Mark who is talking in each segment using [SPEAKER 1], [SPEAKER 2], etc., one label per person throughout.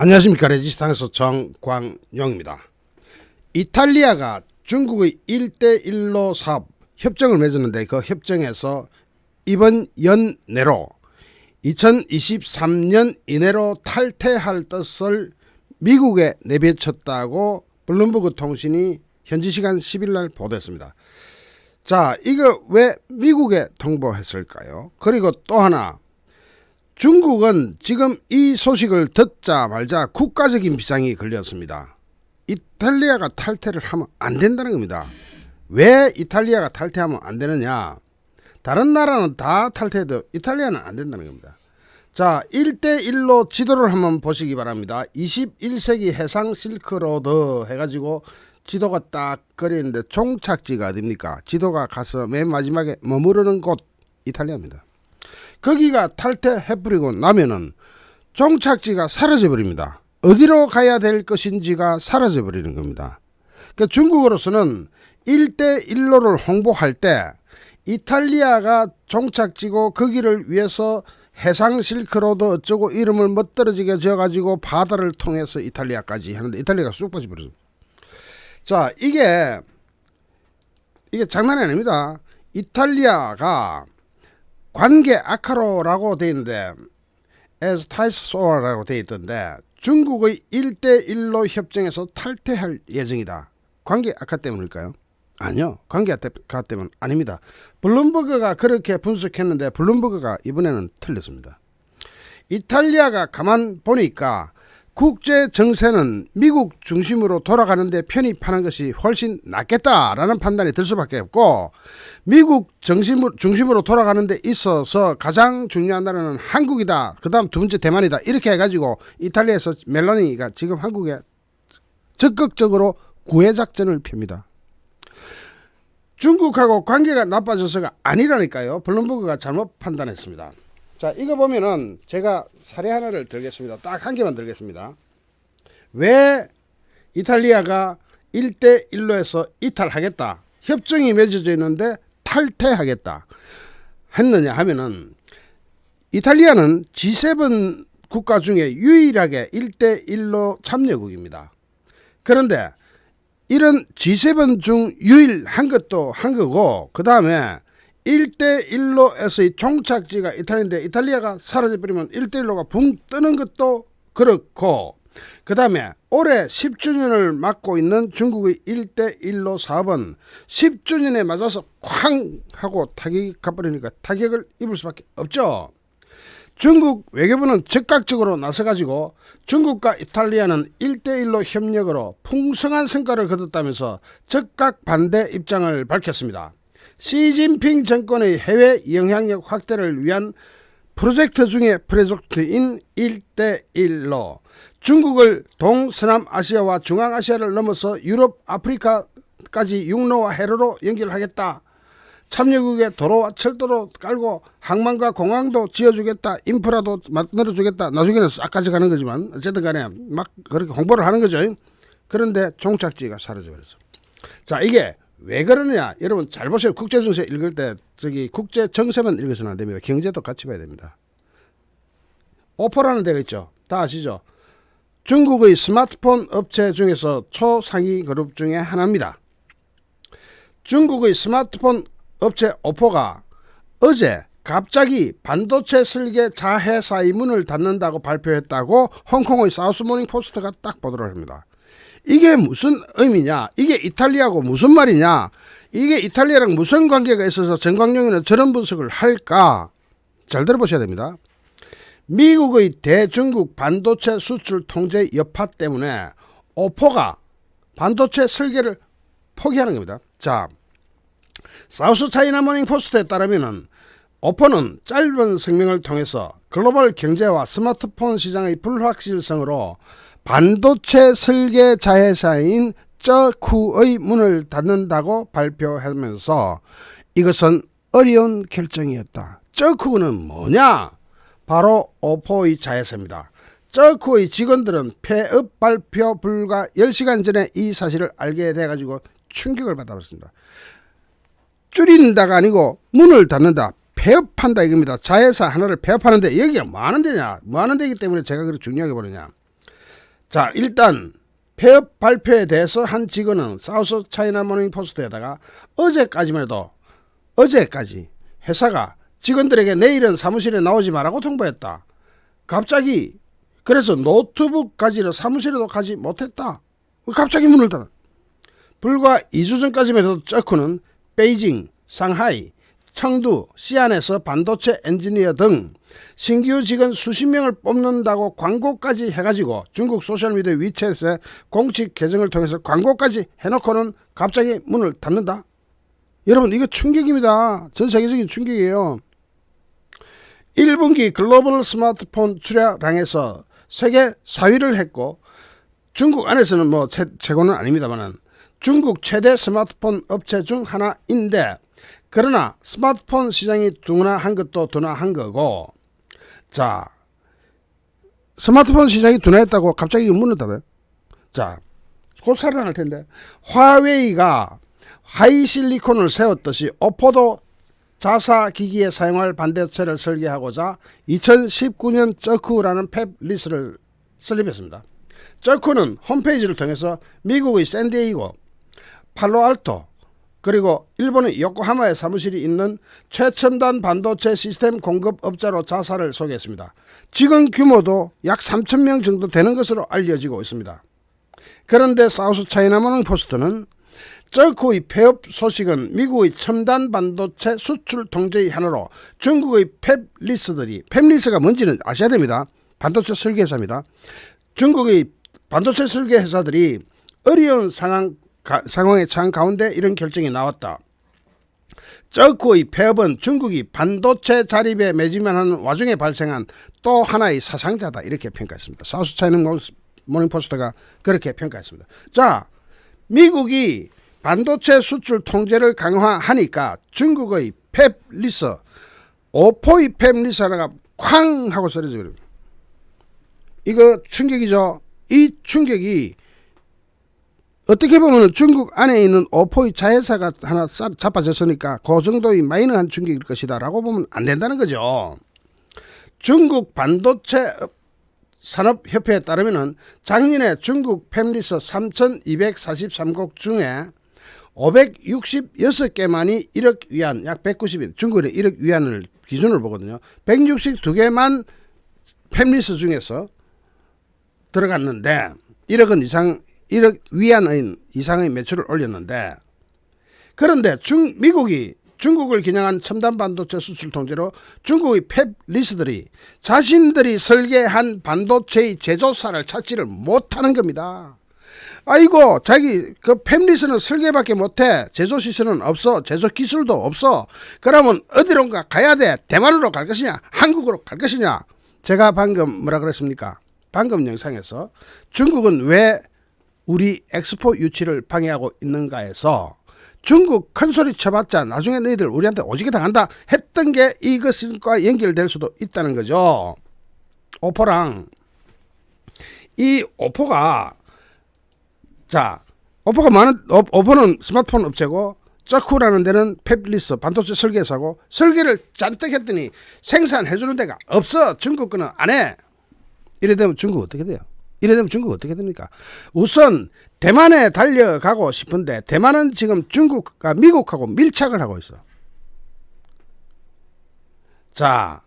[SPEAKER 1] 안녕하십니까 레지스탕에서 정광용입니다. 이탈리아가 중국의 1대1로 사업 협정을 맺었는데 그 협정에서 이번 연 내로 2023년 이내로 탈퇴할 뜻을 미국에 내비쳤다고 블룸버그 통신이 현지 시간 10일 날 보도했습니다. 자, 이거 왜 미국에 통보했을까요? 그리고 또 하나 중국은 지금 이 소식을 듣자 말자 국가적인 비상이 걸렸습니다. 이탈리아가 탈퇴를 하면 안 된다는 겁니다. 왜 이탈리아가 탈퇴하면 안 되느냐? 다른 나라는 다 탈퇴해도 이탈리아는 안 된다는 겁니다. 자, 1대1로 지도를 한번 보시기 바랍니다. 21세기 해상 실크로드 해가지고 지도가 딱 그리는데 종착지가 어딥니까? 지도가 가서 맨 마지막에 머무르는 곳 이탈리아입니다. 거기가 탈퇴해버리고 나면은 종착지가 사라져버립니다. 어디로 가야 될 것인지가 사라져버리는 겁니다. 그 중국으로서는 1대1로를 홍보할 때 이탈리아가 종착지고 거기를 위해서 해상 실크로드 어쩌고 이름을 멋들어지게 지어가지고 바다를 통해서 이탈리아까지 하는데 이탈리아가 쑥 빠져버렸습니다. 자 이게 이게 장난이 아닙니다. 이탈리아가 관계 아카로라고 돼 있는데 as 타이소라고 돼 있던데 중국의 1대1로 협정에서 탈퇴할 예정이다. 관계 아카 때문일까요? 아니요. 관계 아카 때문 아닙니다. 블룸버그가 그렇게 분석했는데 블룸버그가 이번에는 틀렸습니다. 이탈리아가 가만 보니까 국제 정세는 미국 중심으로 돌아가는데 편입하는 것이 훨씬 낫겠다라는 판단이 들 수밖에 없고 미국 중심으로, 중심으로 돌아가는 데 있어서 가장 중요한 나라는 한국이다. 그다음 두 번째 대만이다. 이렇게 해가지고 이탈리아에서 멜로니가 지금 한국에 적극적으로 구애 작전을 펴니다. 중국하고 관계가 나빠져서가 아니라니까요. 블룸버그가 잘못 판단했습니다. 자, 이거 보면은 제가 사례 하나를 들겠습니다. 딱 한 개만 들겠습니다. 왜 이탈리아가 1대1로에서 이탈하겠다. 협정이 맺어져 있는데 탈퇴하겠다. 했느냐 하면은 이탈리아는 G7 국가 중에 유일하게 1대1로 참여국입니다. 그런데 이런 G7 중 유일한 것도 한 거고 그 다음에 1대1로에서의 종착지가 이탈리아인데 이탈리아가 사라져버리면 1대1로가 붕 뜨는 것도 그렇고 그 다음에 올해 10주년을 맞고 있는 중국의 1대1로 사업은 10주년에 맞아서 쾅 하고 타격이 가버리니까 타격을 입을 수밖에 없죠. 중국 외교부는 즉각적으로 나서가지고 중국과 이탈리아는 1대1로 협력으로 풍성한 성과를 거뒀다면서 즉각 반대 입장을 밝혔습니다. 시진핑 정권의 해외 영향력 확대를 위한 프로젝트 중의 프로젝트인 1대1로 중국을 동서남아시아와 중앙아시아를 넘어서 유럽, 아프리카까지 육로와 해로로 연결하겠다. 참여국에 도로와 철도로 깔고 항만과 공항도 지어주겠다. 인프라도 만들어주겠다. 나중에는 싹까지 가는 거지만 어쨌든 간에 막 그렇게 홍보를 하는 거죠. 그런데 종착지가 사라져버렸어. 자 이게 왜 그러느냐? 여러분 잘 보세요. 국제 정세 읽을 때 저기 국제 정세만 읽어서는 안 됩니다. 경제도 같이 봐야 됩니다. 오퍼라는 데가 있죠. 다 아시죠? 중국의 스마트폰 업체 중에서 초상위 그룹 중에 하나입니다. 중국의 스마트폰 업체 오포가 어제 갑자기 반도체 설계 자회사의 문을 닫는다고 발표했다고 홍콩의 사우스모닝 포스트가 딱 보도를 합니다 이게 무슨 의미냐? 이게 이탈리아고 무슨 말이냐? 이게 이탈리아랑 무슨 관계가 있어서 정광용이는 저런 분석을 할까? 잘 들어보셔야 됩니다. 미국의 대중국 반도체 수출 통제 여파 때문에 오포가 반도체 설계를 포기하는 겁니다. 자, 사우스 차이나 모닝 포스트에 따르면은 오포는 짧은 성명을 통해서 글로벌 경제와 스마트폰 시장의 불확실성으로 반도체 설계 자회사인 쩌쿠의 문을 닫는다고 발표하면서 이것은 어려운 결정이었다. 쩌쿠는 뭐냐? 바로 오포의 자회사입니다. 쩌쿠의 직원들은 폐업 발표 불과 10시간 전에 이 사실을 알게 돼가지고 충격을 받아봤습니다. 줄인다가 아니고 문을 닫는다. 폐업한다 이겁니다. 자회사 하나를 폐업하는데 여기가 뭐 하는 데냐? 뭐 하는 데이기 때문에 제가 그렇게 중요하게 보느냐? 자, 일단 폐업 발표에 대해서 한 직원은 사우스 차이나 모닝 포스트에다가 어제까지만 해도 어제까지 회사가 직원들에게 내일은 사무실에 나오지 말라고 통보했다. 갑자기 그래서 노트북 가지러 사무실에도 가지 못했다. 갑자기 문을 닫아. 불과 2주 전까지만 해도 쩌쿠는 베이징, 상하이, 청두, 시안에서 반도체 엔지니어 등 신규 직원 수십 명을 뽑는다고 광고까지 해가지고 중국 소셜미디어 위챗에 공식 계정을 통해서 광고까지 해놓고는 갑자기 문을 닫는다. 여러분 이거 충격입니다. 전 세계적인 충격이에요. 1분기 글로벌 스마트폰 출하량에서 세계 4위를 했고 중국 안에서는 뭐 최, 최고는 아닙니다만은 중국 최대 스마트폰 업체 중 하나인데 그러나 스마트폰 시장이 둔화한 것도 둔화한 거고 자 스마트폰 시장이 둔화했다고 갑자기 문을 닫아요. 자, 곧 살아날 텐데 화웨이가 하이실리콘을 세웠듯이 오포도 자사 기기에 사용할 반도체를 설계하고자 2019년 쩌쿠라는 팹 리스를 설립했습니다. 쩌쿠는 홈페이지를 통해서 미국의 샌디에이고, 팔로알토, 그리고 일본의 요코하마에 사무실이 있는 최첨단 반도체 시스템 공급업자로 자사를 소개했습니다. 직원 규모도 약 3천 명 정도 되는 것으로 알려지고 있습니다. 그런데 사우스 차이나모닝 포스트는 저코의 폐업 소식은 미국의 첨단 반도체 수출 통제의 하나로 중국의 펩리스들이 펩리스가 뭔지는 아셔야 됩니다. 반도체 설계 회사입니다. 중국의 반도체 설계 회사들이 어려운 상황 가, 상황에 처한 가운데 이런 결정이 나왔다. 저코의 폐업은 중국이 반도체 자립에 매진만 하는 와중에 발생한 또 하나의 사상자다 이렇게 평가했습니다. 사우스 차이나 모닝포스트가 그렇게 평가했습니다. 자, 미국이 반도체 수출 통제를 강화하니까 중국의 펩리스, 오포의 펩리스가 쾅 하고 쓰러져 버립니다. 이거 충격이죠. 이 충격이 어떻게 보면 중국 안에 있는 오포의 자회사가 하나 자빠졌으니까 그 정도의 마이너한 충격일 것이다 라고 보면 안 된다는 거죠. 중국 반도체 산업협회에 따르면 작년에 중국 팹리스 3,243곡 중에 566개만이 1억 위안, 약 190인, 중국의 1억 위안을 기준으로 보거든요. 162개만 팹리스 중에서 들어갔는데 1억은 이상 1억 위안의 이상의 매출을 올렸는데 그런데 중 미국이 중국을 겨냥한 첨단 반도체 수출 통제로 중국의 팹 리스들이 자신들이 설계한 반도체의 제조사를 찾지를 못하는 겁니다. 아이고 자기 그 팹리스는 설계밖에 못해 제조 시설은 없어 제조 기술도 없어. 그러면 어디론가 가야 돼? 대만으로 갈 것이냐? 한국으로 갈 것이냐? 제가 방금 뭐라 그랬습니까? 방금 영상에서 중국은 왜 우리 엑스포 유치를 방해하고 있는가에서 중국 큰 소리 쳐봤자 나중에 너희들 우리한테 오지게 당한다 했던 게 이것과 연결될 수도 있다는 거죠. 오포랑 이 오포가 자 오포가 많은 오포는 스마트폰 업체고 쩌쿠라는 데는 펩리스 반도체 설계사고 설계를 잔뜩 했더니 생산해 주는 데가 없어 중국 거는 안 해. 이래 되면 중국 어떻게 돼요? 이래 되면 중국 어떻게 됩니까? 우선 대만에 달려가고 싶은데 대만은 지금 중국과 미국하고 밀착을 하고 있어. 자,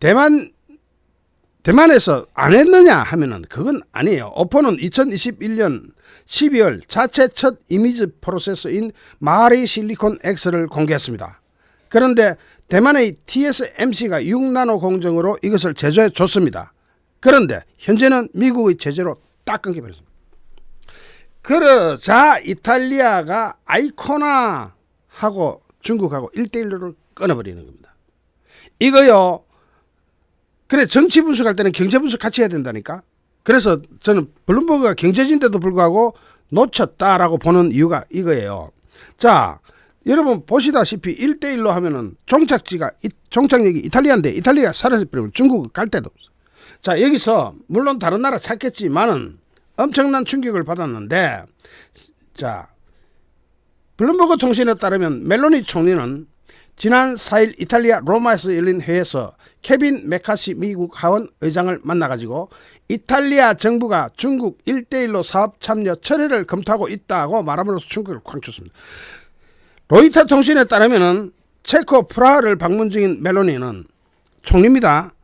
[SPEAKER 1] 대만 대만에서 안 했느냐 하면은 그건 아니에요. 오포는 2021년 12월 자체 첫 이미지 프로세서인 마리 실리콘 X를 공개했습니다. 그런데 대만의 TSMC가 6나노 공정으로 이것을 제조해 줬습니다. 그런데 현재는 미국의 제재로 딱 끊겨버렸습니다. 그러자 이탈리아가 아이코나 하고 중국하고 1대1로 끊어버리는 겁니다. 이거요. 그래 정치 분석할 때는 경제 분석 같이 해야 된다니까. 그래서 저는 블룸버그가 경제진인데도 불구하고 놓쳤다라고 보는 이유가 이거예요. 자, 여러분 보시다시피 1대1로 하면은 종착지가 종착역이 이탈리아인데 이탈리아가 사라져버리면 중국 갈 데도 없어. 자, 여기서 물론 다른 나라 찾겠지만은 엄청난 충격을 받았는데 자, 블룸버그 통신에 따르면 멜로니 총리는 지난 4일 이탈리아 로마에서 열린 회의에서 케빈 메카시 미국 하원 의장을 만나가지고 이탈리아 정부가 중국 1대1로 사업 참여 철회를 검토하고 있다고 말함으로써 충격을 광쳤습니다. 로이터 통신에 따르면은 체코 프라하를 방문 중인 멜로니는 총리입니다.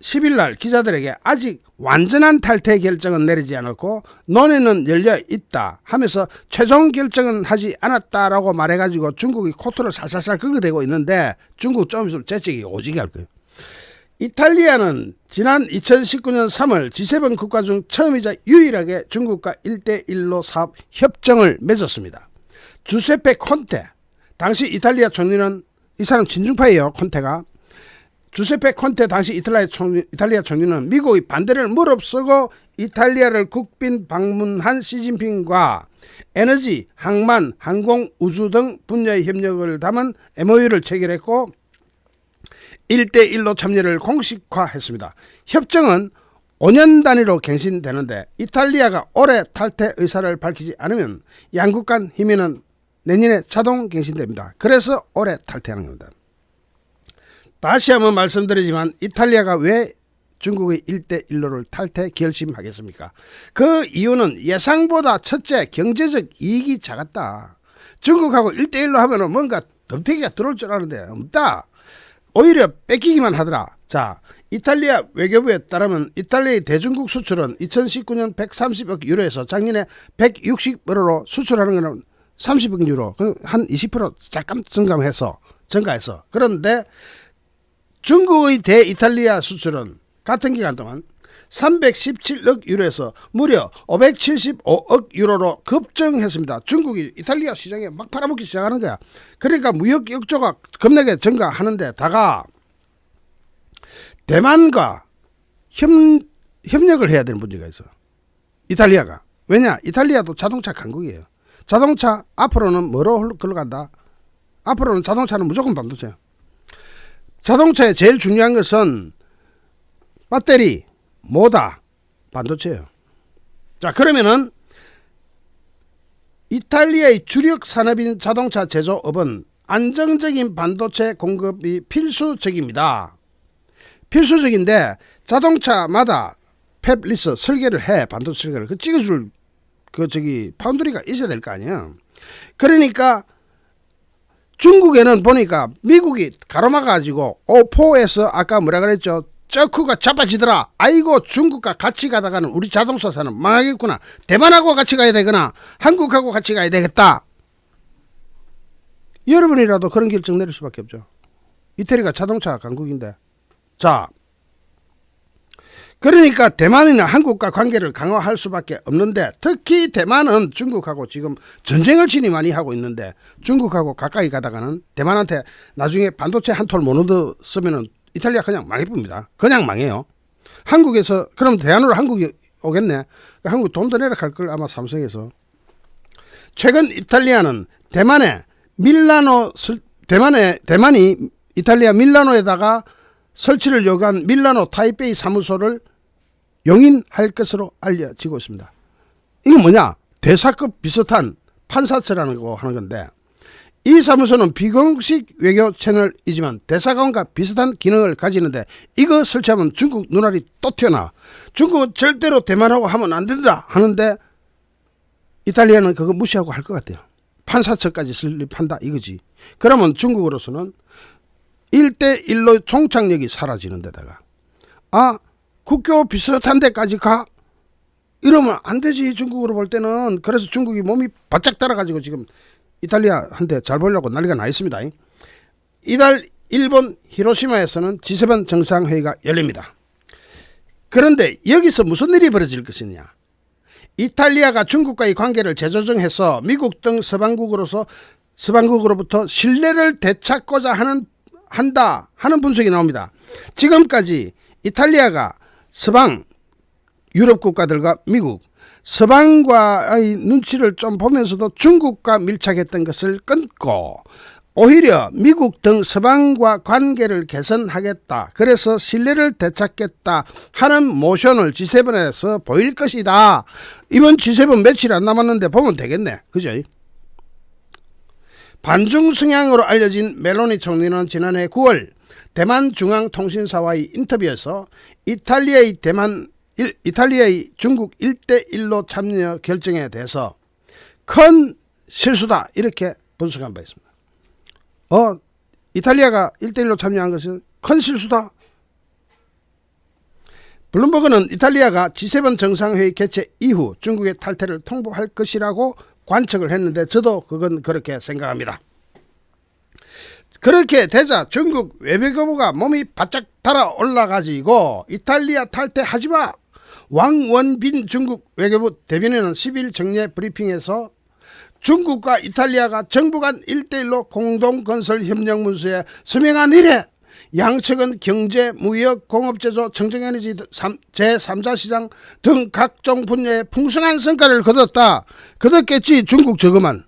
[SPEAKER 1] 10일 날 기자들에게 아직 완전한 탈퇴 결정은 내리지 않았고 논의는 열려 있다 하면서 최종 결정은 하지 않았다라고 말해가지고 중국이 코트를 살살살 긁어대고 있는데 중국 좀 있으면 재직이 오지게 할 거예요. 이탈리아는 지난 2019년 3월 G7 국가 중 처음이자 유일하게 중국과 1대1로 사업 협정을 맺었습니다. 주세페 콘테 당시 이탈리아 총리는 이 사람 진중파예요 콘테가 주세페 콘테 당시 이탈리아 총리, 이탈리아 총리는 미국의 반대를 무릅쓰고 이탈리아를 국빈 방문한 시진핑과 에너지, 항만, 항공, 우주 등 분야의 협력을 담은 MOU를 체결했고 1대1로 참여를 공식화했습니다. 협정은 5년 단위로 갱신되는데 이탈리아가 올해 탈퇴 의사를 밝히지 않으면 양국 간 힘의는 내년에 자동 갱신됩니다. 그래서 올해 탈퇴하는 겁니다. 다시 한번 말씀드리지만 이탈리아가 왜 중국의 1대1로를 탈퇴 결심하겠습니까? 그 이유는 예상보다 첫째 경제적 이익이 작았다. 중국하고 1대1로 하면 뭔가 덤태기가 들어올 줄 아는데 없다. 오히려 뺏기기만 하더라. 자, 이탈리아 외교부에 따르면 이탈리아의 대중국 수출은 2019년 130억 유로에서 작년에 160억으로 수출하는 것은 30억 유로, 그한20% 잠깐 증감해서 증가해서 그런데 중국의 대이탈리아 수출은 같은 기간 동안 317억 유로에서 무려 575억 유로로 급증했습니다. 중국이 이탈리아 시장에 막 팔아먹기 시작하는 거야. 그러니까 무역 역조가 겁나게 증가하는데 다가 대만과 협, 협력을 해야 되는 문제가 있어. 이탈리아가. 왜냐? 이탈리아도 자동차 강국이에요. 자동차 앞으로는 뭐로 흘러간다? 앞으로는 자동차는 무조건 반도체야. 자동차의 제일 중요한 것은 배터리, 모다, 반도체예요. 자, 그러면은 이탈리아의 주력 산업인 자동차 제조업은 안정적인 반도체 공급이 필수적입니다. 필수적인데 자동차마다 팹리스 설계를 해 반도체 설계를 그 찍어줄 그 저기 파운드리가 있어야 될 거 아니야. 그러니까 중국에는 보니까 미국이 가로막아 가지고 오포에서 아까 뭐라 그랬죠? 저쿠가 자빠지더라. 아이고 중국과 같이 가다가는 우리 자동차사는 망하겠구나. 대만하고 같이 가야 되거나 한국하고 같이 가야 되겠다. 여러분이라도 그런 결정 내릴 수밖에 없죠. 이태리가 자동차 강국인데. 자, 그러니까 대만이나 한국과 관계를 강화할 수밖에 없는데 특히 대만은 중국하고 지금 전쟁을 진이 많이 하고 있는데 중국하고 가까이 가다가는 대만한테 나중에 반도체 한 톨 못 얻었으면은 이탈리아 그냥 망해봅니다. 그냥 망해요. 한국에서 그럼 대안으로 한국이 오겠네. 한국 돈 더 내라 할걸 아마 삼성에서. 최근 이탈리아는 대만에 밀라노 설- 대만에 대만이 이탈리아 밀라노에다가 설치를 요구한 밀라노 타이베이 사무소를 용인할 것으로 알려지고 있습니다. 이게 뭐냐? 대사급 비슷한 판사처라는 거 하는 건데 이 사무소는 비공식 외교 채널이지만 대사관과 비슷한 기능을 가지는데 이거 설치하면 중국 눈알이 또 튀어나. 중국은 절대로 대만하고 하면 안 된다 하는데 이탈리아는 그거 무시하고 할 것 같아요. 판사처까지 설립한다 이거지. 그러면 중국으로서는 1대1로 종착역이 사라지는 데다가 아 국교 비슷한 데까지 가? 이러면 안 되지 중국으로 볼 때는 그래서 중국이 몸이 바짝 따라가지고 지금 이탈리아한테 잘 보려고 난리가 나 있습니다. 이달 일본 히로시마에서는 G7 정상회의가 열립니다. 그런데 여기서 무슨 일이 벌어질 것이냐? 이탈리아가 중국과의 관계를 재조정해서 미국 등 서방국으로서 서방국으로부터 신뢰를 되찾고자 하는 한다 하는 분석이 나옵니다. 지금까지 이탈리아가 서방 유럽 국가들과 미국 서방과의 눈치를 좀 보면서도 중국과 밀착했던 것을 끊고 오히려 미국 등 서방과 관계를 개선하겠다. 그래서 신뢰를 되찾겠다 하는 모션을 G7에서 보일 것이다. 이번 G7 며칠 안 남았는데 보면 되겠네. 그죠? 반중 성향으로 알려진 멜로니 총리는 지난해 9월 대만 중앙통신사와의 인터뷰에서 이탈리아의 대만 일, 이탈리아의 중국 1대1로 참여 결정에 대해서 큰 실수다 이렇게 분석한 바 있습니다. 어, 이탈리아가 1대1로 참여한 것은 큰 실수다. 블룸버그는 이탈리아가 G7 정상회의 개최 이후 중국의 탈퇴를 통보할 것이라고 관측을 했는데 저도 그건 그렇게 생각합니다. 그렇게 되자 중국 외교부가 몸이 바짝 달아 올라가지고 이탈리아 탈퇴하지 마. 왕원빈 중국 외교부 대변인은 10일 정례 브리핑에서 중국과 이탈리아가 정부 간 1대1로 공동 건설 협력 문서에 서명한 이래 양측은 경제, 무역, 공업제조, 청정에너지 제3자 시장 등 각종 분야에 풍성한 성과를 거뒀다. 거뒀겠지 중국 저거만.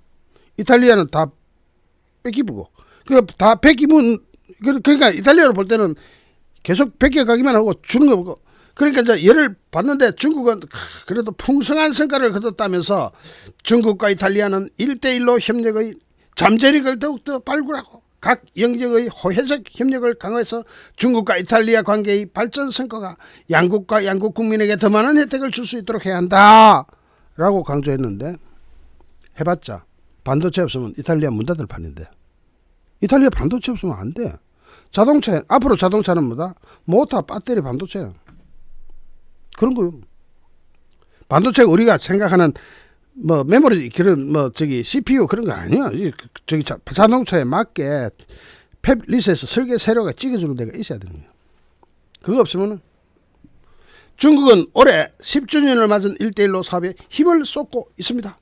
[SPEAKER 1] 이탈리아는 다 뺏기고 그다 뺏기면 그- 그러니까 이탈리아로 볼 때는 계속 뺏겨가기만 하고 주는 거 보고 그러니까 이제 예를 봤는데 중국은 크, 그래도 풍성한 성과를 거뒀다면서 중국과 이탈리아는 1대1로 협력의 잠재력을 더욱더 발굴하고 각 영역의 호혜적 협력을 강화해서 중국과 이탈리아 관계의 발전 성과가 양국과 양국 국민에게 더 많은 혜택을 줄 수 있도록 해야 한다 라고 강조했는데 해봤자 반도체 없으면 이탈리아 문 닫을 판인데 이탈리아 반도체 없으면 안 돼. 자동차 앞으로 자동차는 뭐다? 모터, 배터리, 반도체. 그런 거요. 반도체 가 우리가 생각하는 뭐 메모리 그런 뭐 저기 CPU 그런 거 아니야. 이 그- 저기 자, 자동차에 맞게 펩 리셋에서 설계 세로가 찍어주는 데가 있어야 거야. 그거 없으면은 중국은 올해 10주년을 맞은 1대1로 사업에 힘을 쏟고 있습니다.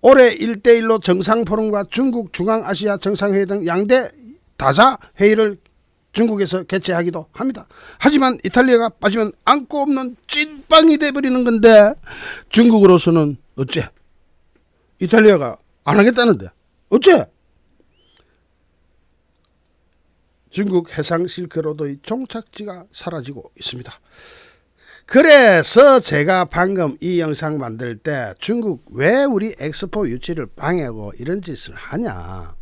[SPEAKER 1] 올해 1대1로 정상포럼과 중국 중앙아시아 정상회의 등 양대 다자 회의를 중국에서 개최하기도 합니다. 하지만 이탈리아가 빠지면 안고 없는 찐빵이 돼버리는 건데 중국으로서는 어째? 이탈리아가 안 하겠다는데 어째? 중국 해상 실크로드의 종착지가 사라지고 있습니다. 그래서 제가 방금 이 영상 만들 때 중국 왜 우리 엑스포 유치를 방해하고 이런 짓을 하냐.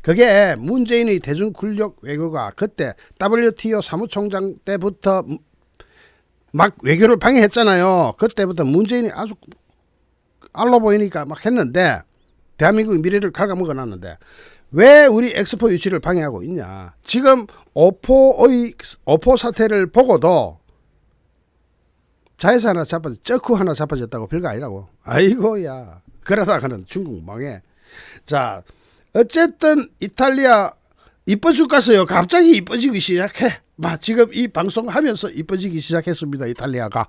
[SPEAKER 1] 그게 문재인의 대중 군력 외교가 그때 WTO 사무총장 때부터 막 외교를 방해했잖아요. 그때부터 문재인이 아주 알로 보이니까 막 했는데 대한민국의 미래를 갉아먹어 놨는데 왜 우리 엑스포 유치를 방해하고 있냐. 지금 오포의 오포 사태를 보고도 자회사 하나 자빠져, 쩌쿠 하나 자빠졌다고 별거 아니라고. 아이고야. 그러다가는 중국 망해. 자, 어쨌든 이탈리아 이뻐질 가서요. 갑자기 이뻐지기 시작해. 막 지금 이 방송 하면서 이뻐지기 시작했습니다. 이탈리아가.